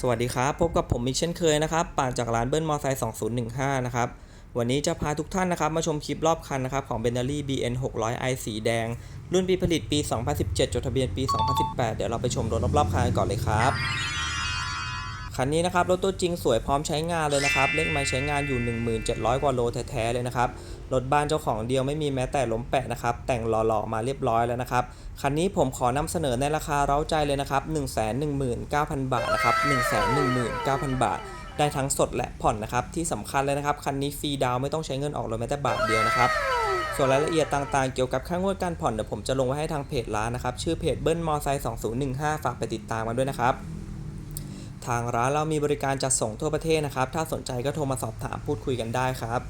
สวัสดีครับ พบกับผมอีกเช่นเคยนะครับปานจากร้านเบิ้ลมอไซค์2015 นะครับ วันนี้จะพาทุกท่านนะครับ มาชมคลิปรอบคันนะครับ ของเบนเนอรี่ BN 600i สีแดง รุ่นปีผลิตปี 2017 จดทะเบียนปี 2018 เดี๋ยวเราไปชมรถรอบๆคันกันก่อนเลยครับ คันนี้นะครับรถตัวจริงสวยพร้อมใช้งานเลยนะครับเลขไม้ใช้งานอยู่ 1700 กว่าโลแท้ๆเลยนะครับรถบ้านเจ้าของเดียวไม่มีแม้แต่ล้มแปะนะครับแต่งหล่อๆมาเรียบร้อยแล้วนะครับคันนี้ผมขอนำเสนอในราคาเร้าใจเลยนะครับ 119,000 บาทนะครับ119,000บาท ได้ทั้งสดและผ่อนนะครับที่สำคัญเลยนะครับคันนี้ฟรีดาวไม่ต้องใช้เงินออกเลยแม้แต่บาทเดียวนะครับส่วนรายละเอียดต่างๆ เกี่ยวกับค่างวดการผ่อนเดี๋ยวผมจะลงไว้ให้ทางเพจร้านนะครับ ชื่อเพจเบิ้ลมอไซค์2015 ฝากไปติดตามกันด้วยนะครับ ทางร้านเรามีบริการจัดส่งทั่วประเทศนะครับ ถ้าสนใจก็โทรมาสอบถามพูดคุยกันได้ครับ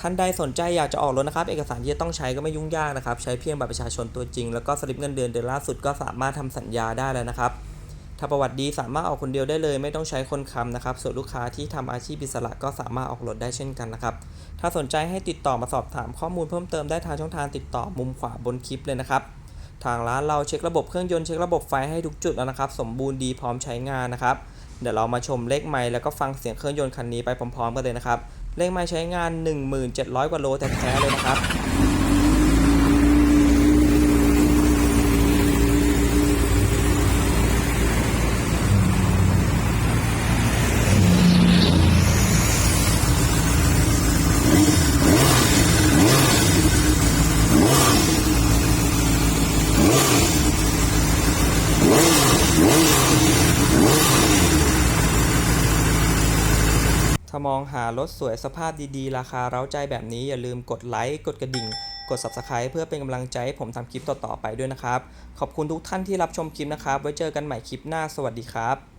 ท่านใดสนใจอยากจะออกรถนะครับ เอกสารที่จะต้องใช้ก็ไม่ยุ่งยากนะครับ ใช้เพียงบัตรประชาชนตัวจริง แล้วก็สลิปเงินเดือนเดือนล่าสุดก็สามารถทำสัญญาได้แล้วนะครับ ถ้าประวัติดีสามารถออกคนเดียวได้เลย ไม่ต้องใช้คนค้ำนะครับ ส่วนลูกค้าที่ทำอาชีพอิสระก็สามารถออกรถได้เช่นกันนะครับ ถ้าสนใจให้ติดต่อมาสอบถามข้อมูลเพิ่มเติมได้ทางช่องทางติดต่อมุมขวาบนคลิปเลยนะครับ ทางร้านเราเช็คระบบเครื่องยนต์เช็คระบบไฟให้ทุกจุดแล้วนะครับ สมบูรณ์ดีพร้อมใช้งานนะครับ เดี๋ยวเรามาชมเลขไม้แล้วก็ฟังเสียงเครื่องยนต์คันนี้ไปพร้อมๆกันเลยนะครับ เลขไม้ใช้งาน 1700 กว่าโลแท้ๆเลยนะครับ ถ้า มองหารถสวยสภาพดีๆ ราคาเร้าใจแบบนี้อย่าลืมกดไลค์กดกระดิ่ง กด Subscribe เพื่อเป็นกำลังใจให้ผมทำคลิปต่อๆไปด้วยนะครับ ขอบคุณทุกท่านที่รับชมคลิปนะครับ ไว้เจอกันใหม่คลิปหน้าสวัสดีครับ